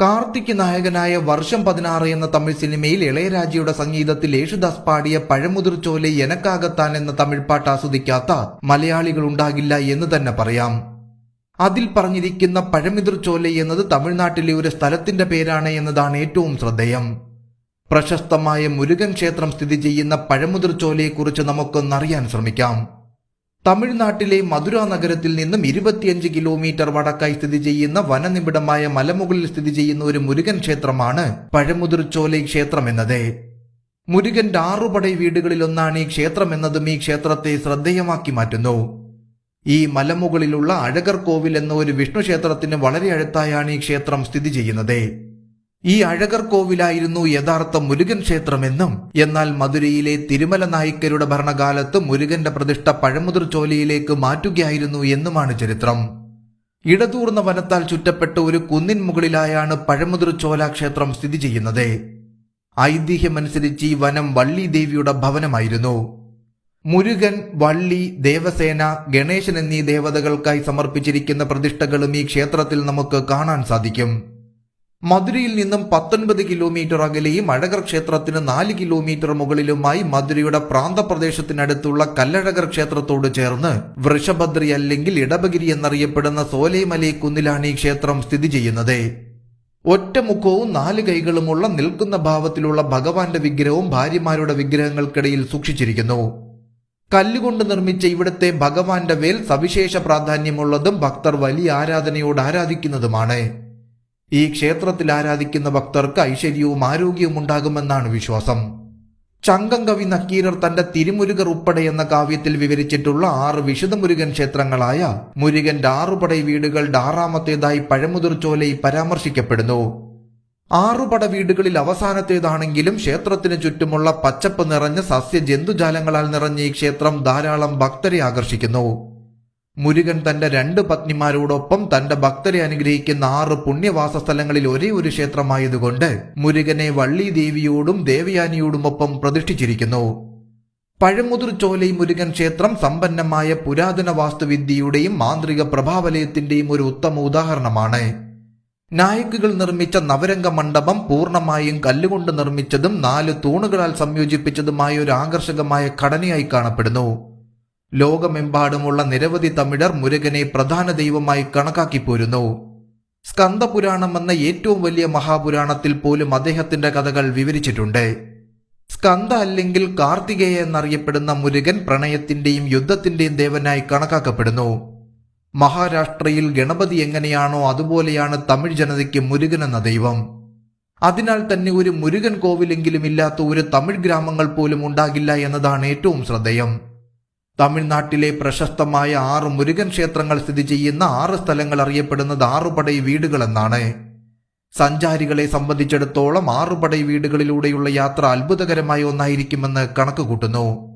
കാർത്തിക് നായകനായ വർഷം പതിനാറ് എന്ന തമിഴ് സിനിമയിൽ ഇളയരാജയുടെ സംഗീതത്തിൽ യേശുദാസ് പാടിയ പഴമുതിർ ചോലെ എനക്കാകത്താൻ എന്ന തമിഴ് പാട്ട് ആസ്വദിക്കാത്ത മലയാളികൾ ഉണ്ടാകില്ല എന്ന് തന്നെ പറയാം. അതിൽ പറഞ്ഞിരിക്കുന്ന പഴമുതിർച്ചോലെ എന്നത് തമിഴ്നാട്ടിലെ ഒരു സ്ഥലത്തിന്റെ പേരാണ് എന്നതാണ് ഏറ്റവും ശ്രദ്ധേയം. പ്രശസ്തമായ മുരുകൻ ക്ഷേത്രം സ്ഥിതി ചെയ്യുന്ന പഴമുതിർ ചോലയെക്കുറിച്ച് നമുക്കൊന്നറിയാൻ ശ്രമിക്കാം. തമിഴ്നാട്ടിലെ മധുര നഗരത്തിൽ നിന്നും ഇരുപത്തിയഞ്ച് കിലോമീറ്റർ വടക്കായി സ്ഥിതി ചെയ്യുന്ന വനനിബിഡമായ മലമുകളിൽ സ്ഥിതി ചെയ്യുന്ന ഒരു മുരുകൻ ക്ഷേത്രമാണ് പഴമുതിർ ചോലൈ ക്ഷേത്രം എന്നത്. മുരുകന്റെ ആറുപടൈ വീടുകളിലൊന്നാണ് ഈ ക്ഷേത്രം എന്നതും ഈ ക്ഷേത്രത്തെ ശ്രദ്ധേയമാക്കി മാറ്റുന്നു. ഈ മലമുകളിലുള്ള അഴകർ കോവിൽ എന്ന ഒരു വിഷ്ണു ക്ഷേത്രത്തിന് വളരെ അടുത്തായാണ് ഈ ക്ഷേത്രം സ്ഥിതി ചെയ്യുന്നത്. ഈ അഴകർ കോവിലായിരുന്നു യഥാർത്ഥ മുരുകൻ ക്ഷേത്രമെന്നും എന്നാൽ മധുരയിലെ തിരുമല നായിക്കരുടെ ഭരണകാലത്ത് മുരുകന്റെ പ്രതിഷ്ഠ പഴമുതിർ ചോലയിലേക്ക് മാറ്റുകയായിരുന്നു എന്നുമാണ് ചരിത്രം. ഇടതൂർന്ന വനത്താൽ ചുറ്റപ്പെട്ട ഒരു കുന്നിൻ മുകളിലായാണ് പഴമുതിർ ചോല ക്ഷേത്രം സ്ഥിതി ചെയ്യുന്നത്. ഐതിഹ്യമനുസരിച്ച് ഈ വനം വള്ളി ദേവിയുടെ ഭവനമായിരുന്നു. മുരുകൻ വള്ളി ദേവസേന ഗണേശൻ എന്നീ ദേവതകൾക്കായി സമർപ്പിച്ചിരിക്കുന്ന പ്രതിഷ്ഠകളും ഈ ക്ഷേത്രത്തിൽ നമുക്ക് കാണാൻ സാധിക്കും. മധുരയിൽ നിന്നും പത്തൊൻപത് കിലോമീറ്റർ അകലെയും അഴകർ ക്ഷേത്രത്തിന് നാല് കിലോമീറ്റർ മുകളിലുമായി മധുരയുടെ പ്രാന്തപ്രദേശത്തിനടുത്തുള്ള കല്ലഴകർ ക്ഷേത്രത്തോട് ചേർന്ന് വൃഷഭദ്രി അല്ലെങ്കിൽ ഇടബഗിരി എന്നറിയപ്പെടുന്ന സോലേമലൈ കുന്നിലാണ് ഈ ക്ഷേത്രം സ്ഥിതി ചെയ്യുന്നത്. ഒറ്റമുഖവും നാല് കൈകളുമുള്ള നിൽക്കുന്ന ഭാവത്തിലുള്ള ഭഗവാന്റെ വിഗ്രഹവും ഭാര്യമാരുടെ വിഗ്രഹങ്ങൾക്കിടയിൽ സൂക്ഷിച്ചിരിക്കുന്നു. കല്ലുകൊണ്ട് നിർമ്മിച്ച ഇവിടത്തെ ഭഗവാന്റെ വേൽ സവിശേഷ പ്രാധാന്യമുള്ളതും ഭക്തർ വലിയ ആരാധനയോട് ആരാധിക്കുന്നതുമാണ്. ഈ ക്ഷേത്രത്തിൽ ആരാധിക്കുന്ന ഭക്തർക്ക് ഐശ്വര്യവും ആരോഗ്യവും ഉണ്ടാകുമെന്നാണ് വിശ്വാസം. ചങ്കം കവി നക്കീരർ തന്റെ തിരുമുരുകർ ഉപ്പട എന്ന കാവ്യത്തിൽ വിവരിച്ചിട്ടുള്ള ആറ് വിശുദ്ധ മുരുകൻ ക്ഷേത്രങ്ങളായ മുരുകന്റെ ആറുപടൈ വീടുകളുടെ ആറാമത്തേതായി പഴമുതിർച്ചോലയിൽ ചോലൈ പരാമർശിക്കപ്പെടുന്നു. ആറുപട വീടുകളിൽ അവസാനത്തേതാണെങ്കിലും ക്ഷേത്രത്തിന് ചുറ്റുമുള്ള പച്ചപ്പ് നിറഞ്ഞ സസ്യ ജന്തുജാലങ്ങളാൽ നിറഞ്ഞ ഈ ക്ഷേത്രം ധാരാളം ഭക്തരെ ആകർഷിക്കുന്നു. മുരുകൻ തന്റെ രണ്ട് പത്നിമാരോടൊപ്പം തന്റെ ഭക്തരെ അനുഗ്രഹിക്കുന്ന ആറ് പുണ്യവാസ സ്ഥലങ്ങളിൽ ഒരേ ഒരു ക്ഷേത്രമായതുകൊണ്ട് മുരുകനെ വള്ളി ദേവിയോടും ദേവയാനിയോടുമൊപ്പം പ്രതിഷ്ഠിച്ചിരിക്കുന്നു. പഴമുതിർ ചോലൈ മുരുകൻ ക്ഷേത്രം സമ്പന്നമായ പുരാതന വാസ്തുവിദ്യയുടെയും മാന്ത്രിക പ്രഭാവലയത്തിന്റെയും ഒരു ഉത്തമ ഉദാഹരണമാണ്. നായക്കുകൾ നിർമ്മിച്ച നവരംഗ മണ്ഡപം പൂർണമായും കല്ലുകൊണ്ട് നിർമ്മിച്ചതും നാല് തൂണുകളാൽ സംയോജിപ്പിച്ചതുമായ ഒരു ആകർഷകമായ ഘടനയായി കാണപ്പെടുന്നു. ലോകമെമ്പാടുമുള്ള നിരവധി തമിഴർ മുരുകനെ പ്രധാന ദൈവമായി കണക്കാക്കി പോരുന്നു. സ്കന്ദപുരാണം എന്ന ഏറ്റവും വലിയ മഹാപുരാണത്തിൽ പോലും അദ്ദേഹത്തിന്റെ കഥകൾ വിവരിച്ചിട്ടുണ്ട്. സ്കന്ദ അല്ലെങ്കിൽ കാർത്തികേയ എന്നറിയപ്പെടുന്ന മുരുകൻ പ്രണയത്തിന്റെയും യുദ്ധത്തിന്റെയും ദേവനായി കണക്കാക്കപ്പെടുന്നു. മഹാരാഷ്ട്രയിൽ ഗണപതി എങ്ങനെയാണോ അതുപോലെയാണ് തമിഴ് ജനതയ്ക്ക് മുരുകൻ എന്ന ദൈവം. അതിനാൽ തന്നെ ഒരു മുരുകൻ കോവിലെങ്കിലും ഇല്ലാത്ത ഒരു തമിഴ് ഗ്രാമങ്ങൾ പോലും ഉണ്ടാകില്ല എന്നതാണ് ഏറ്റവും ശ്രദ്ധേയം. തമിഴ്നാട്ടിലെ പ്രശസ്തമായ ആറ് മുരുകൻ ക്ഷേത്രങ്ങൾ സ്ഥിതി ചെയ്യുന്ന ആറ് സ്ഥലങ്ങൾ അറിയപ്പെടുന്നത് ആറുപടൈ വീടുകളെന്നാണ്. സഞ്ചാരികളെ സംബന്ധിച്ചിടത്തോളം ആറുപടൈ വീടുകളിലൂടെയുള്ള യാത്ര അത്ഭുതകരമായ ഒന്നായിരിക്കുമെന്ന് കണക്കുകൂട്ടുന്നു.